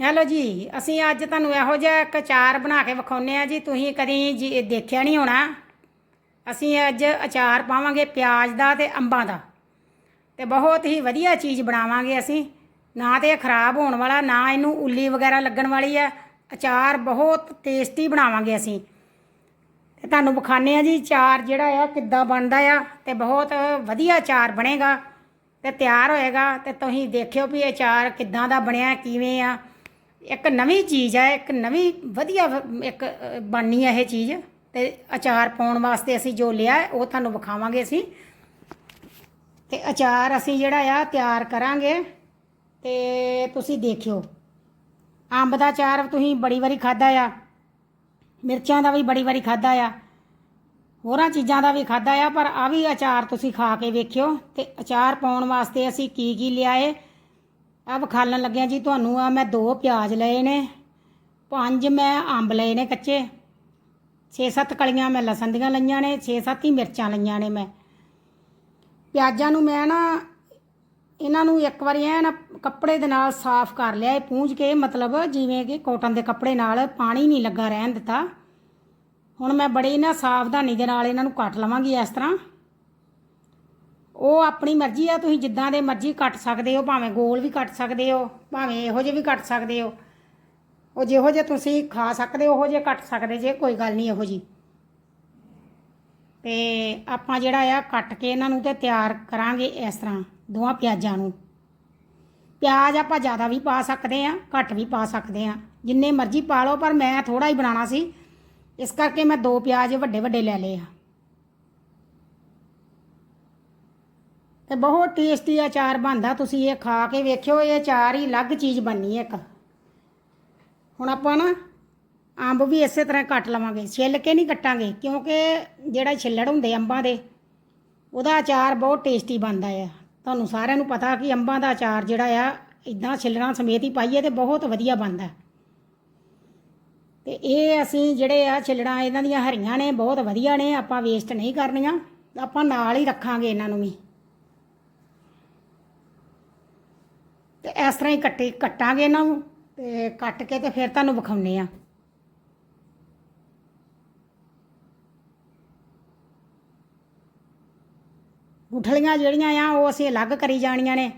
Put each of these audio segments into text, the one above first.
Hello ਜੀ, ਅਸੀਂ ਅੱਜ ਤੁਹਾਨੂੰ ਇਹੋ ਜਿਹਾ ਇੱਕ ਅਚਾਰ ਬਣਾ ਕੇ ਵਿਖਾਉਨੇ ਆ ਜੀ, ਤੁਸੀਂ ਕਦੀ ਜੀ ਦੇਖਿਆ ਨਹੀਂ ਹੋਣਾ। ਅਸੀਂ ਅੱਜ ਅਚਾਰ ਪਾਵਾਂਗੇ ਪਿਆਜ਼ ਦਾ ਤੇ ਅੰਬਾਂ ਦਾ। ਤੇ ਬਹੁਤ ਹੀ ਵਧੀਆ ਚੀਜ਼ ਬਣਾਵਾਂਗੇ ਅਸੀਂ। ਨਾ ਤੇ ਇਹ ਖਰਾਬ ਹੋਣ ਵਾਲਾ, ਨਾ ਇਹਨੂੰ ਉੱਲੀ ਵਗੈਰਾ ਲੱਗਣ ਵਾਲੀ ਆ। ਅਚਾਰ ਬਹੁਤ ਟੇਸਟੀ ਬਣਾਵਾਂਗੇ ਅਸੀਂ। ਤੇ ਤੁਹਾਨੂੰ ਵਿਖਾਣੇ ਆ ਜੀ, ਅਚਾਰ ਜਿਹੜਾ ਆ, ਕਿੱਦਾਂ ਬਣਦਾ ਆ ਤੇ ਬਹੁਤ ਵਧੀਆ ਅਚਾਰ ਬਣੇਗਾ ਤੇ ਤਿਆਰ ਹੋਏਗਾ ਤੇ ਤੁਸੀਂ ਦੇਖਿਓ ਵੀ ਇਹ ਅਚਾਰ ਕਿੱਦਾਂ ਦਾ ਬਣਿਆ, ਕਿਵੇਂ ਆ। ਇੱਕ ਨਵੀਂ ਚੀਜ਼ ਹੈ ਇੱਕ ਨਵੀਂ ਵਧੀਆ ਇੱਕ ਅ, ਬਣਨੀ ਹੈ ਇਹ ਚੀਜ਼ ਤੇ ਅਚਾਰ ਪਾਉਣ ਵਾਸਤੇ ਅਸੀਂ ਜੋ ਲਿਆ ਉਹ ਤੁਹਾਨੂੰ ਵਿਖਾਵਾਂਗੇ ਅਸੀਂ। ਤੇ ਅਚਾਰ ਅਸੀਂ ਜਿਹੜਾ ਆ ਤਿਆਰ ਕਰਾਂਗੇ ਤੇ ਤੁਸੀਂ ਦੇਖਿਓ। ਅੰਬ ਦਾ ਅਚਾਰ ਤੁਸੀਂ ਬੜੀ ਵਾਰੀ ਖਾਦਾ ਆ ਮਿਰਚਾਂ ਦਾ ਵੀ ਬੜੀ ਵਾਰੀ ਖਾਦਾ ਆ ਹੋਰਾਂ ਚੀਜ਼ਾਂ ਦਾ ਵੀ ਖਾਦਾ ਆ ਪਰ ਆ ਵੀ ਅਚਾਰ ਤੁਸੀਂ ਖਾ ਕੇ ਵੇਖਿਓ ਤੇ ਅਚਾਰ ਪਾਉਣ ਵਾਸਤੇ ਅਸੀਂ ਕੀ ਕੀ ਲਿਆਏ ਆ ਵਿਖਾਲਣ ਲੱਗਿਆ ਜੀ ਤੁਹਾਨੂੰ ਆ ਮੈਂ ਦੋ ਪਿਆਜ਼ ਲਏ ਨੇ, ਪੰਜ ਮੈਂ ਅੰਬ ਲਏ ਨੇ ਕੱਚੇ 6-7 ਕਲੀਆਂ ਮੈਂ ਲਸਣ ਦੀਆਂ ਲਈਆਂ ਨੇ 6-7 ਹੀ ਮਿਰਚਾਂ ਲਈਆਂ ਨੇ ਮੈਂ। ਪਿਆਜ਼ਾਂ ਨੂੰ ਮੈਂ ਨਾ, ਇਹਨਾਂ ਨੂੰ ਇੱਕ ਵਾਰੀ ਐ ਨਾ ਕੱਪੜੇ ਦੇ ਨਾਲ ਸਾਫ਼ ਕਰ ਲਿਆ, ਇਹ ਪੂੰਝ ਕੇ, ਮਤਲਬ ਜਿਵੇਂ ਕਿ ਕੋਟਨ ਦੇ ਕੱਪੜੇ ਨਾਲ ਪਾਣੀ ਨਹੀਂ ਲੱਗਾ ਰਹਿਣ ਦਿੱਤਾ। ਹੁਣ ਮੈਂ ਬੜੀ ਨਾ ਸਾਵਧਾਨੀ ਦੇ ਨਾਲ ਇਹਨਾਂ ਨੂੰ ਕੱਟ ਲਵਾਂਗੀ ਇਸ ਤਰ੍ਹਾਂ। ਉਹ ਆਪਣੀ ਮਰਜ਼ੀ ਆ, ਤੁਸੀਂ ਜਿੱਦਾਂ ਦੇ ਮਰਜ਼ੀ ਕੱਟ ਸਕਦੇ ਹੋ, ਭਾਵੇਂ ਗੋਲ ਵੀ ਕੱਟ ਸਕਦੇ ਹੋ, ਭਾਵੇਂ ਇਹੋ ਜਿਹੇ ਵੀ ਕੱਟ ਸਕਦੇ ਹੋ। ਉਹ ਜਿਹੋ ਜਿਹੇ ਤੁਸੀਂ ਖਾ ਸਕਦੇ ਹੋ, ਉਹੋ ਜਿਹੇ ਕੱਟ ਸਕਦੇ ਜੇ, ਕੋਈ ਗੱਲ ਨਹੀਂ ਇਹੋ ਜੀ ਤੇ ਆਪਾਂ ਜਿਹੜਾ ਆ, ਕੱਟ ਕੇ ਇਹਨਾਂ ਨੂੰ ਤੇ ਤਿਆਰ ਕਰਾਂਗੇ ਇਸ ਤਰ੍ਹਾਂ, ਦੋਵਾਂ ਪਿਆਜ਼ਾਂ ਨੂੰ। ਪਿਆਜ਼ ਆਪਾਂ ਜ਼ਿਆਦਾ ਵੀ ਪਾ ਸਕਦੇ ਆ ਘੱਟ ਵੀ ਪਾ ਸਕਦੇ ਆ ਜਿੰਨੇ ਮਰਜ਼ੀ ਪਾ ਲਓ, ਪਰ ਮੈਂ ਥੋੜਾ ਹੀ ਬਣਾਉਣਾ ਸੀ। ਇਸ ਕਰਕੇ ਮੈਂ ਦੋ ਪਿਆਜ਼ ਵੱਡੇ ਵੱਡੇ ਲੈ ਲਏ ਆ। ਤੇ ਬਹੁਤ ਟੇਸਟੀ ਆਚਾਰ ਬਣਦਾ। ਤੁਸੀਂ ਇਹ ਖਾ ਕੇ ਵੇਖਿਓ, ਇਹ ਅਚਾਰ ਹੀ ਅਲੱਗ ਚੀਜ਼ ਬਣਨੀ ਇੱਕ। ਹੁਣ ਆਪਾਂ ਨਾ ਅੰਬ ਵੀ ਇਸੇ ਤਰ੍ਹਾਂ ਕੱਟ ਲਵਾਂਗੇ। ਛਿੱਲ ਕੇ ਨਹੀਂ ਕੱਟਾਂਗੇ, ਕਿਉਂਕਿ ਜਿਹੜਾ ਛਿੱਲੜ ਹੁੰਦੇ ਅੰਬਾਂ ਦੇ, ਉਹਦਾ ਅਚਾਰ ਬਹੁਤ ਟੇਸਟੀ ਬਣਦਾ ਆ। ਤੁਹਾਨੂੰ ਸਾਰਿਆਂ ਨੂੰ ਪਤਾ ਕਿ ਅੰਬਾਂ ਦਾ ਅਚਾਰ ਜਿਹੜਾ ਆ ਇਦਾਂ ਛਿੱਲੜਾਂ ਸਮੇਤ ਹੀ ਪਾਈਏ ਤੇ ਬਹੁਤ ਵਧੀਆ ਬਣਦਾ। ਤੇ ਇਹ ਅਸੀਂ ਜਿਹੜੇ ਆ ਛਿੱਲੜਾਂ, ਇਹਨਾਂ ਦੀਆਂ ਹਰੀਆਂ ਨੇ, ਬਹੁਤ ਵਧੀਆ ਨੇ, ਆਪਾਂ ਵੇਸਟ ਨਹੀਂ ਕਰਨੀਆਂ। ਆਪਾਂ ਨਾਲ ਹੀ ਰੱਖਾਂਗੇ ਇਹਨਾਂ ਨੂੰ ਵੀ। ਤੇ ਇਸ ਤਰ੍ਹਾਂ ਹੀ ਕੱਟੇ, ਕੱਟਾਂਗੇ ਇਹਨਾਂ ਨੂੰ ਤੇ ਕੱਟ ਕੇ ਤੇ ਫਿਰ ਤੁਹਾਨੂੰ ਵਿਖਾਉਨੇ ਆ ਗੁਠਲੀਆਂ ਜਿਹੜੀਆਂ ਆ, ਉਹ ਅਸੀਂ ਅਲੱਗ ਕਰੀ ਜਾਣੀਆਂ ਨੇ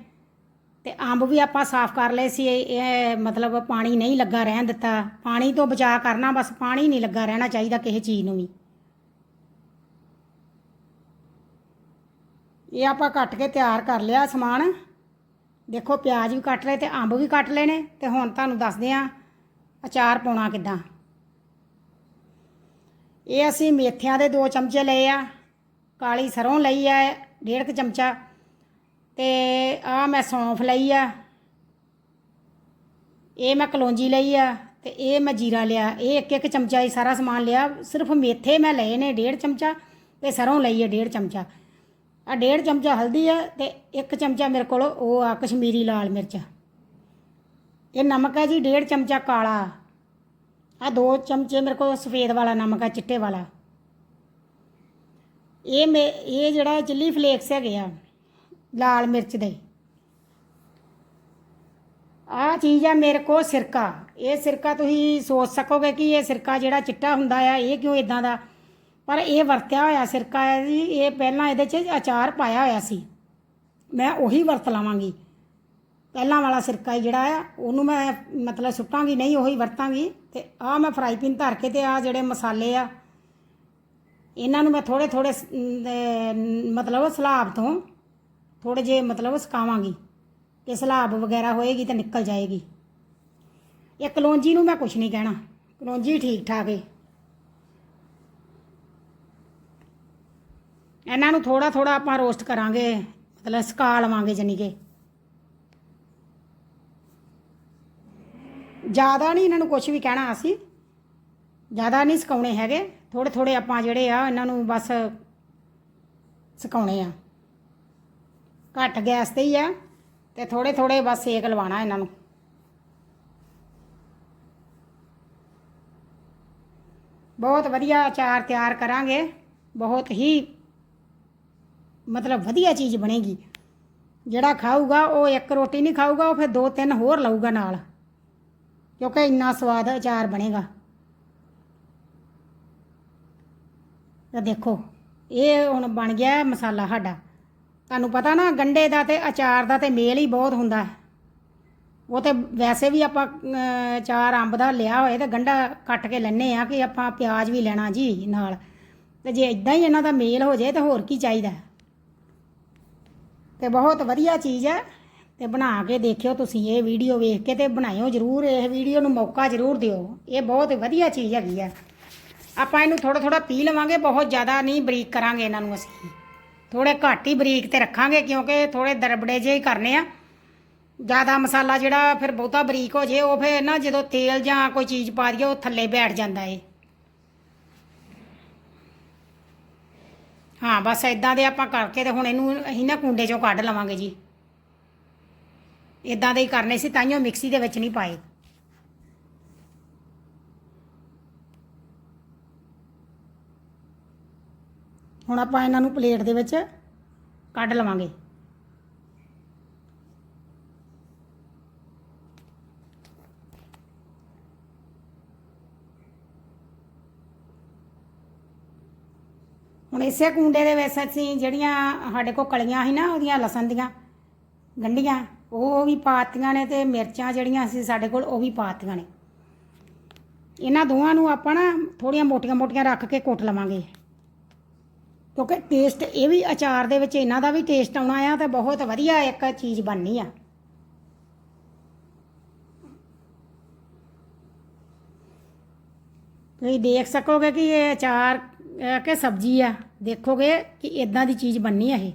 ਤੇ ਅੰਬ ਵੀ ਆਪਾਂ ਸਾਫ਼ ਕਰ ਲਏ ਸੀ ਇਹ ਮਤਲਬ ਪਾਣੀ ਨਹੀਂ ਲੱਗਾ ਰਹਿਣ ਦਿੱਤਾ। ਪਾਣੀ ਤੋਂ ਬਚਾ ਕਰਨਾ, ਬਸ ਪਾਣੀ ਨਹੀਂ ਲੱਗਾ ਰਹਿਣਾ ਚਾਹੀਦਾ ਕਿਸੇ ਚੀਜ਼ ਨੂੰ ਵੀ। ਇਹ ਆਪਾਂ ਕੱਟ ਕੇ ਤਿਆਰ ਕਰ ਲਿਆ ਸਮਾਨ। ਦੇਖੋ ਪਿਆਜ਼ ਵੀ ਕੱਟ ਲਏ ਤੇ ਅੰਬ ਵੀ ਕੱਟ ਲਏ ਨੇ ਤੇ ਹੁਣ ਤੁਹਾਨੂੰ ਦੱਸਦੇ ਆ ਅਚਾਰ ਪਾਉਣਾ ਕਿੱਦਾਂ। ਇਹ ਅਸੀਂ ਮੇਥਿਆਂ ਦੇ 2 ਚਮਚੇ ਲਏ ਆ, ਕਾਲੀ ਸਰੋਂ ਲਈ ਆ ਡੇਢ ਕੁ ਚਮਚਾ ਤੇ ਆ ਮੈਂ ਸੌਂਫ ਲਈ ਆ, ਇਹ ਮੈਂ ਕਲੌਂਜੀ ਲਈ ਆ ਤੇ ਇਹ ਮੈਂ ਜੀਰਾ ਲਿਆ, ਇਹ ਇੱਕ ਇੱਕ ਚਮਚਾ ਹੀ ਸਾਰਾ ਸਮਾਨ ਲਿਆ, ਸਿਰਫ ਮੇਥੇ ਮੈਂ ਲਏ ਨੇ ਡੇਢ ਚਮਚਾ ਤੇ ਸਰੋਂ ਲਈ ਹੈ ਡੇਢ ਚਮਚਾ। ਆ ਡੇਢ ਚਮਚਾ ਹਲਦੀ ਆ ਤੇ ਇੱਕ ਚਮਚਾ ਮੇਰੇ ਕੋਲ ਉਹ ਆ ਕਸ਼ਮੀਰੀ ਲਾਲ ਮਿਰਚ। ਇਹ ਨਮਕ ਹੈ ਜੀ, ਡੇਢ ਚਮਚਾ ਕਾਲਾ। ਆ ਦੋ ਚਮਚੇ ਮੇਰੇ ਕੋਲ ਸਫੇਦ ਵਾਲਾ ਨਮਕ ਆ, ਚਿੱਟੇ ਵਾਲਾ। ਇਹ ਮੇ, ਇਹ ਜਿਹੜਾ ਚਿੱਲੀ ਫਲੇਕਸ ਹੈਗੇ ਆ, ਲਾਲ ਮਿਰਚ ਦੇ। ਆ ਚੀਜ਼ ਆ ਮੇਰੇ ਕੋਲ ਸਿਰਕਾ। ਇਹ ਸਿਰਕਾ ਤੁਸੀਂ ਸੋਚ ਸਕੋਗੇ ਕਿ ਇਹ ਸਿਰਕਾ ਜਿਹੜਾ ਚਿੱਟਾ ਹੁੰਦਾ ਆ, ਇਹ ਕਿਉਂ ਇਦਾਂ ਦਾ? ਪਰ ਇਹ ਵਰਤਿਆ ਹੋਇਆ ਸਿਰਕਾ ਹੈ ਜੀ, ਇਹ ਪਹਿਲਾਂ ਇਹਦੇ 'ਚ ਅਚਾਰ ਪਾਇਆ ਹੋਇਆ ਸੀ। ਮੈਂ ਉਹੀ ਵਰਤ ਲਾਵਾਂਗੀ। ਪਹਿਲਾਂ ਵਾਲਾ ਸਿਰਕਾ ਹੀ ਜਿਹੜਾ ਆ, ਉਹਨੂੰ ਮੈਂ ਮਤਲਬ ਸੁੱਟਾਂਗੀ, ਨਹੀਂ ਉਹੀ ਵਰਤਾਂਗੀ। ਤੇ ਆ ਮੈਂ ਫਰਾਈ ਪੈਨ ਧਰ ਕੇ ਤੇ ਆ ਜਿਹੜੇ ਮਸਾਲੇ ਆ, ਇਹਨਾਂ ਨੂੰ ਮੈਂ ਥੋੜੇ ਥੋੜੇ ਮਤਲਬ ਸਲਾਬ ਤੋਂ ਥੋੜੇ ਜੇ ਮਤਲਬ ਸੁਕਾਵਾਂਗੀ ਕਿ ਸਲਾਬ ਵਗੈਰਾ ਹੋਏਗੀ ਤਾਂ ਨਿਕਲ ਜਾਏਗੀ। ਇਹ ਕਲੌਂਜੀ ਨੂੰ ਮੈਂ ਕੁਝ ਨਹੀਂ ਕਹਿਣਾ। ਕਲੌਂਜੀ ਠੀਕ ਠਾਕ ਹੈ ਇਹਨਾਂ ਨੂੰ ਥੋੜਾ ਥੋੜਾ ਆਪਾਂ ਰੋਸਟ ਕਰਾਂਗੇ, ਮਤਲਬ ਸੁਕਾ ਲਵਾਂਗੇ ਜਾਨੀ ਕਿ। ਜ਼ਿਆਦਾ ਨਹੀਂ ਇਹਨਾਂ ਨੂੰ ਕੁਝ ਵੀ ਕਹਿਣਾ ਅਸੀਂ। ਜ਼ਿਆਦਾ ਨਹੀਂ ਸੁਕਾਉਣੇ ਹੈਗੇ ਥੋੜੇ ਥੋੜੇ ਆਪਾਂ ਜਿਹੜੇ ਆ, ਇਹਨਾਂ ਨੂੰ ਬਸ ਸਕਾਉਣੇ ਆ। ਘੱਟ ਗੈਸ ਤੇ ਹੀ ਆ, ਤੇ ਥੋੜੇ ਥੋੜੇ ਬਸ ਸੇਕ ਲਵਾਣਾ ਇਹਨਾਂ ਨੂੰ। ਬਹੁਤ ਵਧੀਆ ਅਚਾਰ ਤਿਆਰ ਕਰਾਂਗੇ, ਬਹੁਤ ਹੀ ਮਤਲਬ ਵਧੀਆ ਚੀਜ਼ ਬਣੇਗੀ। ਜਿਹੜਾ ਖਾਊਗਾ ਉਹ ਇੱਕ ਰੋਟੀ ਨਹੀਂ ਖਾਊਗਾ ਉਹ ਫਿਰ ਦੋ ਤਿੰਨ ਹੋਰ ਲਊਗਾ ਨਾਲ। ਕਿਉਂਕਿ ਇੰਨਾ ਸਵਾਦ ਅਚਾਰ ਬਣੇਗਾ। ਤਾਂ ਦੇਖੋ ਇਹ ਹੁਣ ਬਣ ਗਿਆ ਮਸਾਲਾ ਸਾਡਾ। ਤੁਹਾਨੂੰ ਪਤਾ ਨਾ ਗੰਡੇ ਦਾ ਤੇ ਅਚਾਰ ਦਾ ਤੇ ਮੇਲ ਹੀ ਬਹੁਤ ਹੁੰਦਾ ਹੈ। ਉਹ ਤੇ ਵੈਸੇ ਵੀ ਆਪਾਂ ਅਹ, ਅਚਾਰ ਅੰਬ ਦਾ ਲਿਆ ਹੋਏ ਤੇ ਗੰਡਾ ਕੱਟ ਕੇ ਲੈਣੇ ਆ ਕਿ ਆਪਾਂ ਪਿਆਜ਼ ਵੀ ਲੈਣਾ ਜੀ ਨਾਲ। ਤੇ ਜੇ ਇਦਾਂ ਹੀ ਇਹਨਾਂ ਦਾ ਮੇਲ ਹੋ ਜਾਏ ਤਾਂ ਹੋਰ ਕੀ ਚਾਹੀਦਾ ਤੇ ਬਹੁਤ ਵਧੀਆ ਚੀਜ਼ ਹੈ। ਤੇ ਬਣਾ ਕੇ ਦੇਖਿਓ ਤੁਸੀਂ ਇਹ ਵੀਡੀਓ ਵੇਖ ਕੇ ਤੇ ਬਣਾਇਓ ਜਰੂਰ, ਇਹ ਵੀਡੀਓ ਨੂੰ ਮੌਕਾ ਜਰੂਰ ਦਿਓ। ਇਹ ਬਹੁਤ ਵਧੀਆ ਚੀਜ਼ ਹੈਗੀ ਆ ਆਪਾਂ ਇਹਨੂੰ ਥੋੜਾ ਥੋੜਾ ਪੀ ਲਵਾਂਗੇ, ਬਹੁਤ ਜ਼ਿਆਦਾ ਨਹੀਂ ਬਰੀਕ ਕਰਾਂਗੇ ਇਹਨਾਂ ਨੂੰ ਅਸੀਂ। ਥੋੜੇ ਘੱਟ ਹੀ ਬਰੀਕ ਤੇ ਰੱਖਾਂਗੇ ਕਿਉਂਕਿ ਥੋੜੇ ਦਰਬੜੇ ਜਿਹੇ ਹੀ ਕਰਨੇ ਆ। ਜ਼ਿਆਦਾ ਮਸਾਲਾ ਜਿਹੜਾ ਫਿਰ ਬਹੁਤਾ ਬਰੀਕ ਹੋ ਜੇ, ਉਹ ਫਿਰ ਨਾ ਜਦੋਂ ਤੇਲ ਜਾਂ ਕੋਈ ਚੀਜ਼ ਪਾ ਦਈਏ, ਉਹ ਥੱਲੇ ਬੈਠ ਜਾਂਦਾ ਏ। ਹਾਂ, ਬਸ ਇਦਾਂ ਦੇ ਆਪਾਂ ਕਰਕੇ ਤੇ ਹੁਣ ਇਹਨੂੰ ਅਸੀਂ ਨਾ ਕੁੰਡੇ ਚੋਂ ਕੱਢ ਲਵਾਂਗੇ ਜੀ। ਇਦਾਂ ਦੇ ਹੀ ਕਰਨੇ ਸੀ ਤਾਈਓ ਮਿਕਸੀ ਦੇ ਵਿੱਚ ਨਹੀਂ ਪਾਏ। ਹੁਣ ਆਪਾਂ ਇਹਨਾਂ ਨੂੰ ਪਲੇਟ ਦੇ ਵਿੱਚ ਕੱਢ ਲਵਾਂਗੇ। ਇਸੇ ਕੁੰਡੇ ਦੇ ਵਿੱਚ ਅਸੀਂ ਜਿਹੜੀਆਂ ਸਾਡੇ ਕੋਲ ਕਲੀਆਂ ਸੀ ਨਾ, ਉਹਦੀਆਂ ਲਸਣ ਦੀਆਂ, ਗੰਢੀਆਂ, ਉਹ ਵੀ ਪਾਤੀਆਂ ਨੇ ਤੇ ਮਿਰਚਾਂ ਜਿਹੜੀਆਂ ਸੀ ਸਾਡੇ ਕੋਲ, ਉਹ ਵੀ ਪਾਤੀਆਂ ਨੇ। ਇਹਨਾਂ ਦੋਵਾਂ ਨੂੰ ਆਪਾਂ ਨਾ ਥੋੜੀਆਂ ਮੋਟੀਆਂ-ਮੋਟੀਆਂ ਰੱਖ ਕੇ ਕੁੱਟ ਲਵਾਂਗੇ। ਕਿਉਂਕਿ ਟੇਸਟ ਇਹ ਵੀ ਅਚਾਰ ਦੇ ਵਿੱਚ ਇਹਨਾਂ ਦਾ ਵੀ ਟੇਸਟ ਆਉਣਾ ਆ ਤੇ ਬਹੁਤ ਵਧੀਆ ਇੱਕ ਚੀਜ਼ ਬਣਨੀ ਆ। ਤੁਸੀਂ ਦੇਖ ਸਕੋਗੇ ਕਿ ਇਹ ਅਚਾਰ ਕਿ ਸਬਜ਼ੀ ਆ, ਦੇਖੋਗੇ ਕਿ ਇਦਾਂ ਦੀ ਚੀਜ਼ ਬਣਨੀ ਆ ਇਹ।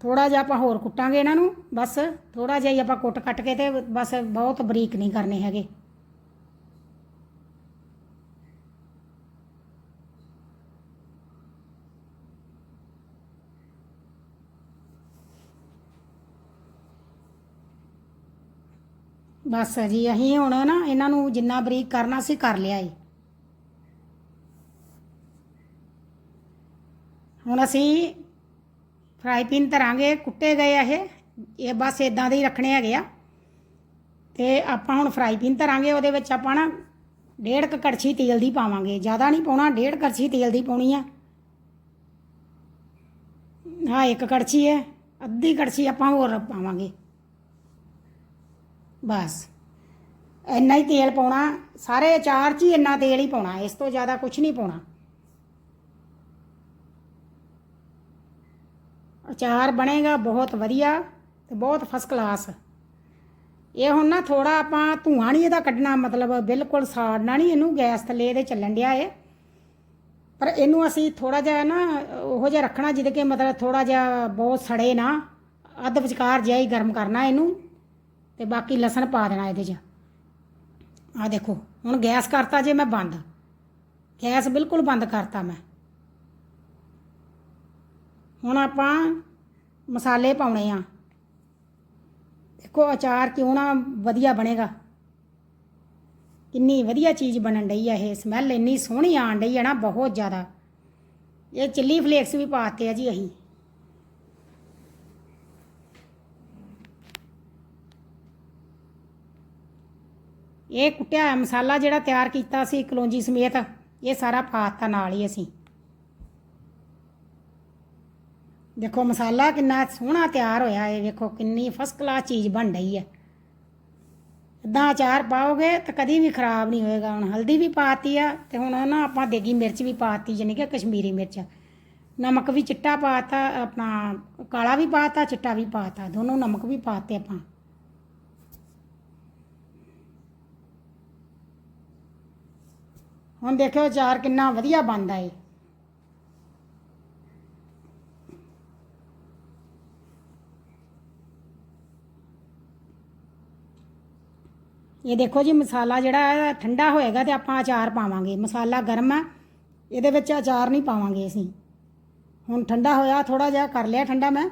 ਥੋੜਾ ਜਿਹਾ ਆਪਾਂ ਹੋਰ ਕੁੱਟਾਂਗੇ ਇਹਨਾਂ ਨੂੰ, ਬਸ ਥੋੜਾ ਜਿਹਾ ਹੀ ਆਪਾਂ ਕੁੱਟ ਕੱਟ ਕੇ ਤੇ ਬਸ ਬਹੁਤ ਬਰੀਕ ਨਹੀਂ ਕਰਨੇ ਹੈਗੇ। ਬਸ ਜੀ, ਅਸੀਂ ਹੁਣ ਨਾ ਇਹਨਾਂ ਨੂੰ ਜਿੰਨਾ ਬਰੀਕ ਕਰਨਾ ਸੀ ਕਰ ਲਿਆ ਏ। ਹੁਣ ਅਸੀਂ ਫਰਾਈ ਪੈਨ ਧਰਾਂਗੇ, ਕੁੱਟੇ ਗਏ ਆ ਇਹ। ਇਹ ਬਸ ਇਦਾਂ ਦੇ ਹੀ ਰੱਖਣੇ ਹੈਗੇ ਆ। ਤੇ ਆਪਾਂ ਹੁਣ ਫਰਾਈ ਪੈਨ ਧਰਾਂਗੇ, ਉਹਦੇ ਵਿੱਚ ਆਪਾਂ ਨਾ ਡੇਢ ਕੁ ਕੜਛੀ ਤੇਲ ਦੀ ਪਾਵਾਂਗੇ। ਜ਼ਿਆਦਾ ਨਹੀਂ ਪਾਉਣਾ, ਡੇਢ ਕੜਛੀ ਤੇਲ ਦੀ ਪਾਉਣੀ ਆ। ਹਾਂ, ਇੱਕ ਕੜਛੀ ਹੈ, ਅੱਧੀ ਕੜਛੀ ਆਪਾਂ ਹੋਰ ਪਾਵਾਂਗੇ। ਬਸ। ਇੰਨਾ ਹੀ ਤੇਲ ਪਾਉਣਾ, ਸਾਰੇ ਅਚਾਰ 'ਚ ਹੀ ਇੰਨਾ ਤੇਲ ਹੀ ਪਾਉਣਾ, ਇਸ ਤੋਂ ਜ਼ਿਆਦਾ ਕੁਝ ਨਹੀਂ ਪਾਉਣਾ। ਅਚਾਰ ਬਣੇਗਾ, ਬਹੁਤ ਵਧੀਆ ਤੇ ਬਹੁਤ ਫਸਟ ਕਲਾਸ ਇਹ ਹੁਣ ਨਾ ਥੋੜਾ ਆਪਾਂ ਧੂਆਂ ਨਹੀਂ ਇਹਦਾ ਕੱਢਣਾ, ਮਤਲਬ ਬਿਲਕੁਲ ਸਾੜਨਾ ਨਹੀਂ ਇਹਨੂੰ, ਗੈਸ ਥੱਲੇ ਇਹਦੇ ਚੱਲਣ ਡਿਆ ਏ ਪਰ ਇਹਨੂੰ ਅਸੀਂ ਥੋੜਾ ਜਿਹਾ ਨਾ ਉਹੋ ਜਿਹਾ ਰੱਖਣਾ ਜਿਹਦੇ ਕਿ ਮਤਲਬ ਥੋੜਾ ਜਿਹਾ ਬਹੁਤ ਸੜੇ ਨਾ, ਅੱਧ ਵਿਚਕਾਰ ਜਿਹਾ ਹੀ ਗਰਮ ਕਰਨਾ ਇਹਨੂੰ ਤੇ ਬਾਕੀ ਲਸਣ ਪਾ ਦੇਣਾ ਇਹਦੇ 'ਚ। ਆ ਦੇਖੋ, ਹੁਣ ਗੈਸ ਕਰਤਾ ਜੇ ਮੈਂ ਬੰਦ। ਗੈਸ ਬਿਲਕੁਲ ਬੰਦ ਕਰਤਾ ਮੈਂ। ਹੁਣ ਆਪਾਂ ਮਸਾਲੇ ਪਾਉਣੇ ਆ। ਦੇਖੋ ਅਚਾਰ ਕਿਉਂ ਨਾ ਵਧੀਆ ਬਣੇਗਾ। ਕਿੰਨੀ ਵਧੀਆ ਚੀਜ਼ ਬਣਨ ਡਈ ਆ ਇਹ ਸਮੈਲ ਇੰਨੀ ਸੋਹਣੀ ਆਣ ਡਈ ਆ ਨਾ ਬਹੁਤ ਜ਼ਿਆਦਾ। ਇਹ ਚਿੱਲੀ ਫਲੇਕਸ ਵੀ ਪਾਤੇ ਆ ਜੀ ਅਸੀਂ। ਇਹ ਕੁੱਟਿਆ ਮਸਾਲਾ ਜਿਹੜਾ ਤਿਆਰ ਕੀਤਾ ਸੀ, ਕਲੌਂਜੀ ਸਮੇਤ, ਇਹ ਸਾਰਾ ਪਾਤਾ ਨਾਲ ਹੀ ਅਸੀਂ। ਦੇਖੋ ਮਸਾਲਾ ਕਿੰਨਾ ਸੋਹਣਾ ਤਿਆਰ ਹੋਇਆ ਹੈ ਵੇਖੋ ਕਿੰਨੀ ਫਸਟ ਕਲਾਸ ਚੀਜ਼ ਬਣ ਰਹੀ ਹੈ। ਇਦਾਂ ਅਚਾਰ ਪਾਓਗੇ ਤਾਂ ਕਦੀ ਵੀ ਖਰਾਬ ਨਹੀਂ ਹੋਏਗਾ। ਹੁਣ ਹਲਦੀ ਵੀ ਪਾਤੀ ਆ ਤੇ ਹੁਣ ਨਾ ਆਪਾਂ ਦੇਗੀ ਮਿਰਚ ਵੀ ਪਾਤੀ ਜਾਨੀ ਕਿ ਕਸ਼ਮੀਰੀ ਮਿਰਚ। ਨਮਕ ਵੀ ਚਿੱਟਾ ਪਾਤਾ, ਆਪਣਾ ਕਾਲਾ ਵੀ ਪਾਤਾ, ਚਿੱਟਾ ਵੀ ਪਾਤਾ। ਦੋਨੋਂ ਨਮਕ ਵੀ ਪਾਤੇ ਆਪਾਂ। ਹੁਣ ਦੇਖਿਓ ਅਚਾਰ ਕਿੰਨਾ ਵਧੀਆ ਬਣਦਾ ਏ। ਇਹ ਦੇਖੋ ਜੀ, ਮਸਾਲਾ ਜਿਹੜਾ ਠੰਡਾ ਹੋਏਗਾ ਤੇ ਆਪਾਂ ਅਚਾਰ ਪਾਵਾਂਗੇ। ਮਸਾਲਾ ਗਰਮ ਆ ਇਹਦੇ ਵਿੱਚ ਅਚਾਰ ਨਹੀਂ ਪਾਵਾਂਗੇ ਅਸੀਂ। ਹੁਣ ਠੰਡਾ ਹੋਇਆ ਥੋੜਾ ਜਿਹਾ ਕਰ ਲਿਆ ਠੰਡਾ ਮੈਂ।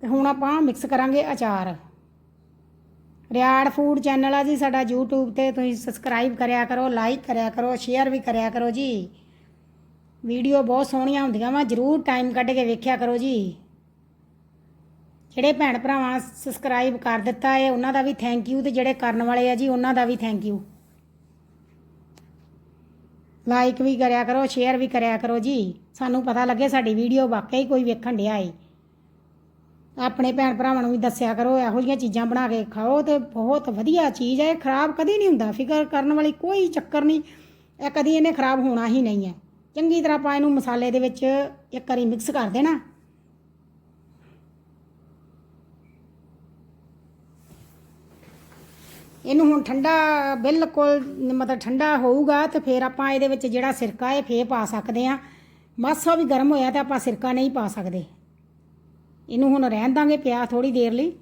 ਤੇ ਹੁਣ ਆਪਾਂ ਮਿਕਸ ਕਰਾਂਗੇ ਅਚਾਰ। ਰਿਆੜ ਫੂਡ ਚੈਨਲ ਆ ਜੀ, ਸਾਡਾ YouTube ਤੇ ਤੁਸੀਂ ਸਬਸਕ੍ਰਾਈਬ ਕਰਿਆ ਕਰੋ ਲਾਈਕ ਕਰਿਆ ਕਰੋ ਸ਼ੇਅਰ ਵੀ ਕਰਿਆ ਕਰੋ ਜੀ। ਵੀਡੀਓ ਬਹੁਤ ਸੋਹਣੀਆਂ ਹੁੰਦੀਆਂ ਵਾ, ਜਰੂਰ ਟਾਈਮ ਕੱਢ ਕੇ ਵੇਖਿਆ ਕਰੋ ਜੀ। ਜਿਹੜੇ ਭੈਣ ਭਰਾਵਾਂ ਸਬਸਕ੍ਰਾਈਬ ਕਰ ਦਿੱਤਾ ਹੈ ਉਹਨਾਂ ਦਾ ਵੀ ਥੈਂਕ ਯੂ ਤੇ ਜਿਹੜੇ ਕਰਨ ਵਾਲੇ ਆ ਜੀ, ਉਹਨਾਂ ਦਾ ਵੀ ਥੈਂਕ ਯੂ ਲਾਈਕ ਵੀ ਕਰਿਆ ਕਰੋ ਸ਼ੇਅਰ ਵੀ ਕਰਿਆ ਕਰੋ ਜੀ। ਸਾਨੂੰ ਪਤਾ ਲੱਗੇ ਸਾਡੀ ਵੀਡੀਓ ਵਾਕਈ ਕੋਈ ਵੇਖਣ ਡਿਆ ਏ। ਆਪਣੇ ਭੈਣ ਭਰਾਵਾਂ ਨੂੰ ਵੀ ਦੱਸਿਆ ਕਰੋ, ਇਹੋ ਜਿਹੀਆਂ ਚੀਜ਼ਾਂ ਬਣਾ ਕੇ ਖਾਓ ਤੇ ਬਹੁਤ ਵਧੀਆ ਚੀਜ਼ ਹੈ ਇਹ ਖਰਾਬ ਕਦੀ ਨਹੀਂ ਹੁੰਦਾ, ਫਿਕਰ ਕਰਨ ਵਾਲੀ ਕੋਈ ਚੱਕਰ ਨਹੀਂ। ਇਹ ਕਦੀ ਇਹਨੇ ਖਰਾਬ ਹੋਣਾ ਹੀ ਨਹੀਂ ਹੈ ਚੰਗੀ ਤਰ੍ਹਾਂ ਆਪਾਂ ਇਹਨੂੰ ਮਸਾਲੇ ਦੇ ਵਿੱਚ ਇੱਕ ਵਾਰੀ ਮਿਕਸ ਕਰ ਦੇਣਾ। ਇਹਨੂੰ ਹੁਣ ਠੰਡਾ ਬਿਲਕੁਲ ਮਤਲਬ ਠੰਡਾ ਹੋਊਗਾ ਤੇ ਫਿਰ ਆਪਾਂ ਇਹਦੇ ਵਿੱਚ ਜਿਹੜਾ ਸਿਰਕਾ ਹੈ, ਫੇਰ ਪਾ ਸਕਦੇ ਆ ਮਾਸਾ ਵੀ ਗਰਮ ਹੋਇਆ ਤਾਂ ਆਪਾਂ ਸਿਰਕਾ ਨਹੀਂ ਪਾ ਸਕਦੇ। ਇਹਨੂੰ ਹੁਣ ਰਹਿਣ ਦਾਂਗੇ ਪਿਆ ਥੋੜੀ ਦੇਰ ਲਈ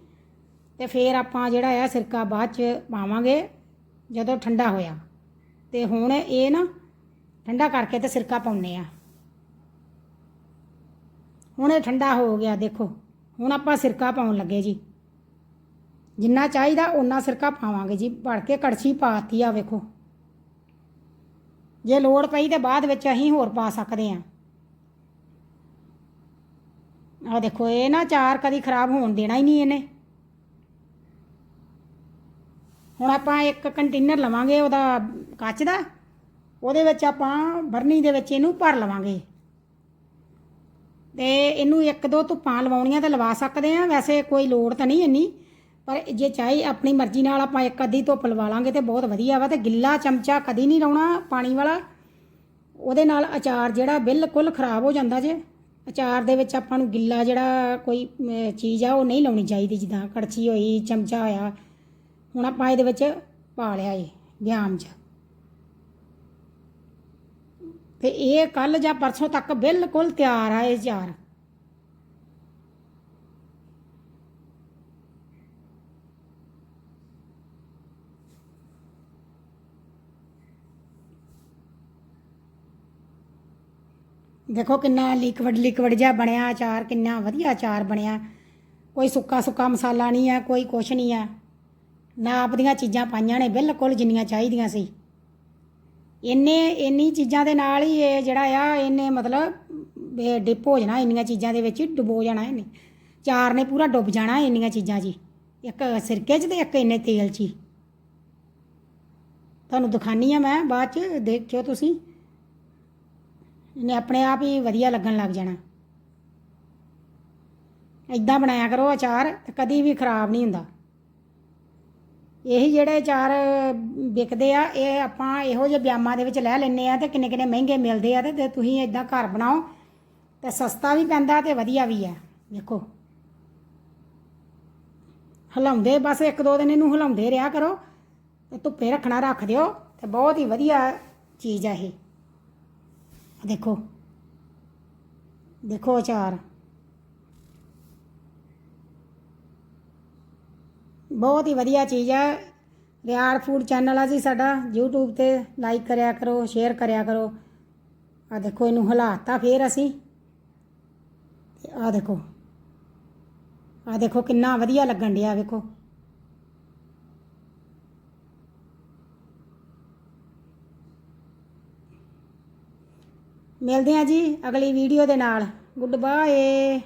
ਤੇ ਫਿਰ ਆਪਾਂ ਜਿਹੜਾ ਆ ਸਿਰਕਾ ਬਾਅਦ ਚ ਪਾਵਾਂਗੇ ਜਦੋਂ ਠੰਡਾ ਹੋਇਆ। ਤੇ ਹੁਣ ਇਹ ਨਾ ਠੰਡਾ ਕਰਕੇ ਤੇ ਸਿਰਕਾ ਪਾਉਨੇ ਆ ਹੁਣ ਇਹ ਠੰਡਾ ਹੋ ਗਿਆ ਦੇਖੋ। ਹੁਣ ਆਪਾਂ ਸਿਰਕਾ ਪਾਉਣ ਲੱਗੇ ਜੀ। ਜਿੰਨਾ ਚਾਹੀਦਾ ਉਨਾ ਸਿਰਕਾ ਪਾਵਾਂਗੇ ਜੀ। ਭੜ ਕੇ ਕੜਛੀ ਪਾਤੀ ਆ ਵੇਖੋ। ਜੇ ਲੋੜ ਪਈ ਤੇ ਬਾਅਦ ਵਿੱਚ ਅਸੀਂ ਹੋਰ ਪਾ ਸਕਦੇ ਆ। ਆ ਦੇਖੋ, ਇਹ ਨਾ ਚਾਰ ਕਦੀ ਖਰਾਬ ਹੋਣ ਦੇਣਾ ਹੀ ਨਹੀਂ ਇਹਨੇ। ਹੁਣ ਆਪਾਂ ਇੱਕ ਕੰਟੇਨਰ ਲਵਾਂਗੇ ਉਹਦਾ ਕੱਚ ਦਾ। ਉਹਦੇ ਵਿੱਚ ਆਪਾਂ ਬਰਨੀ ਦੇ ਵਿੱਚ ਇਹਨੂੰ ਭਰ ਲਵਾਂਗੇ। ਤੇ ਇਹਨੂੰ ਇੱਕ ਦੋ ਧੁੱਪਾਂ ਲਵਾਉਣੀਆਂ ਤਾਂ ਲਵਾ ਸਕਦੇ ਆ। ਵੈਸੇ ਕੋਈ ਲੋੜ ਤਾਂ ਨਹੀਂ ਇੰਨੀ। ਪਰ ਜੇ ਚਾਹੀ ਆਪਣੀ ਮਰਜ਼ੀ ਨਾਲ ਆਪਾਂ ਇੱਕ ਅੱਧੀ ਧੁੱਪ ਲਵਾ ਲਾਂਗੇ ਤੇ ਬਹੁਤ ਵਧੀਆ ਵਾ ਤੇ ਗਿੱਲਾ ਚਮਚਾ ਕਦੀ ਨਹੀਂ ਲਾਉਣਾ ਪਾਣੀ ਵਾਲਾ। ਉਹਦੇ ਨਾਲ ਅਚਾਰ ਜਿਹੜਾ ਬਿਲਕੁਲ ਖਰਾਬ ਹੋ ਜਾਂਦਾ ਜੇ। ਅਚਾਰ ਦੇ ਵਿੱਚ ਆਪਾਂ ਨੂੰ ਗਿੱਲਾ ਜਿਹੜਾ ਕੋਈ ਚੀਜ਼ ਆ, ਉਹ ਨਹੀਂ ਲਾਉਣੀ ਚਾਹੀਦੀ ਜਿੱਦਾਂ ਕੜਛੀ ਹੋਈ, ਚਮਚਾ ਹੋਇਆ। ਹੁਣ ਆਪਾਂ ਇਹਦੇ ਵਿੱਚ ਪਾ ਲਿਆ ਏ, ਵਿਆਮ 'ਚ ਤੇ ਇਹ ਕੱਲ ਜਾਂ ਪਰਸੋਂ ਤੱਕ ਬਿਲਕੁਲ ਤਿਆਰ ਆ ਇਹ ਅਚਾਰ। ਦੇਖੋ ਕਿੰਨਾ ਲਿਕਵਿਡ ਲਿਕਵਿਡ ਜਿਹਾ ਬਣਿਆ, ਅਚਾਰ ਕਿੰਨਾ ਵਧੀਆ ਅਚਾਰ ਬਣਿਆ। ਕੋਈ ਸੁੱਕਾ ਸੁੱਕਾ ਮਸਾਲਾ ਨਹੀਂ ਆ, ਕੋਈ ਕੁਛ ਨਹੀਂ ਆ। ਨਾਪ ਦੀਆਂ ਚੀਜ਼ਾਂ ਪਾਈਆਂ ਨੇ, ਬਿਲਕੁਲ ਜਿੰਨੀਆਂ ਚਾਹੀਦੀਆਂ ਸੀ। ਇੰਨੇ, ਇੰਨੀ ਚੀਜ਼ਾਂ ਦੇ ਨਾਲ ਹੀ ਇਹ ਜਿਹੜਾ ਆ, ਇਹਨੇ ਮਤਲਬ ਇਹ ਡਿਪ ਹੋ ਜਾਣਾ ਇੰਨੀਆਂ ਚੀਜ਼ਾਂ ਦੇ ਵਿੱਚ, ਡੁਬੋ ਜਾਣਾ ਇਹਨੇ। ਚਾਰ ਨੇ ਪੂਰਾ ਡੁੱਬ ਜਾਣਾ ਇੰਨੀਆਂ ਚੀਜ਼ਾਂ 'ਚ ਹੀ। ਇੱਕ ਸਿਰਕੇ 'ਚ ਤੇ ਇੱਕ ਇੰਨੇ ਤੇਲ 'ਚ ਹੀ। ਤੁਹਾਨੂੰ ਦਿਖਾਨੀ ਆ ਮੈਂ, ਬਾਅਦ 'ਚ ਦੇਖਿਓ ਤੁਸੀਂ। ਇਹਨੇ ਆਪਣੇ ਆਪ ਹੀ ਵਧੀਆ ਲੱਗਣ ਲੱਗ ਜਾਣਾ। ਇਦਾਂ ਬਣਾਇਆ ਕਰੋ ਅਚਾਰ ਕਦੀ ਵੀ ਖਰਾਬ ਨਹੀਂ ਹੁੰਦਾ। ਇਹੀ ਜਿਹੜੇ ਅਚਾਰ ਵਿਕਦੇ ਆ, ਇਹ ਆਪਾਂ ਇਹੋ ਜਿਹੇ ਬਿਆਮਾਂ ਦੇ ਵਿੱਚ ਲੈ ਲੈਨੇ ਆ ਤੇ ਕਿੰਨੇ ਕਿੰਨੇ ਮਹਿੰਗੇ ਮਿਲਦੇ ਆ ਤੇ ਤੁਸੀਂ ਇਦਾਂ ਘਰ ਬਣਾਓ ਤੇ ਸਸਤਾ ਵੀ ਪੈਂਦਾ ਤੇ ਵਧੀਆ ਵੀ ਆ। ਵੇਖੋ। ਹਿਲਾਉਂਦੇ ਬਸ ਇੱਕ ਦੋ ਦਿਨ ਇਹਨੂੰ ਹਿਲਾਉਂਦੇ ਰਿਹਾ ਕਰੋ ਤੇ ਧੁੱਪੇ ਰੱਖਣਾ ਰੱਖ ਦਿਓ ਤੇ ਬਹੁਤ ਹੀ ਵਧੀਆ ਚੀਜ਼ ਆ ਇਹ। ਦੇਖੋ। ਦੇਖੋ ਅਚਾਰ ਬਹੁਤ ਹੀ ਵਧੀਆ ਚੀਜ਼ ਆ। ਰਿਆੜ ਫੂਡ ਚੈਨਲ ਆ ਜੀ ਸਾਡਾ। YouTube ਤੇ ਲਾਈਕ ਕਰਿਆ ਕਰੋ ਸ਼ੇਅਰ ਕਰਿਆ ਕਰੋ। ਆ ਦੇਖੋ, ਇਹਨੂੰ ਹਿਲਾਤਾ ਫੇਰ ਅਸੀਂ। ਤੇ ਆ ਦੇਖੋ। ਆ ਦੇਖੋ ਕਿੰਨਾ ਵਧੀਆ ਲੱਗਣ ਡਿਆ, ਵੇਖੋ। ਮਿਲਦੇ ਆ ਜੀ ਅਗਲੀ ਵੀਡੀਓ ਦੇ ਨਾਲ। Good bye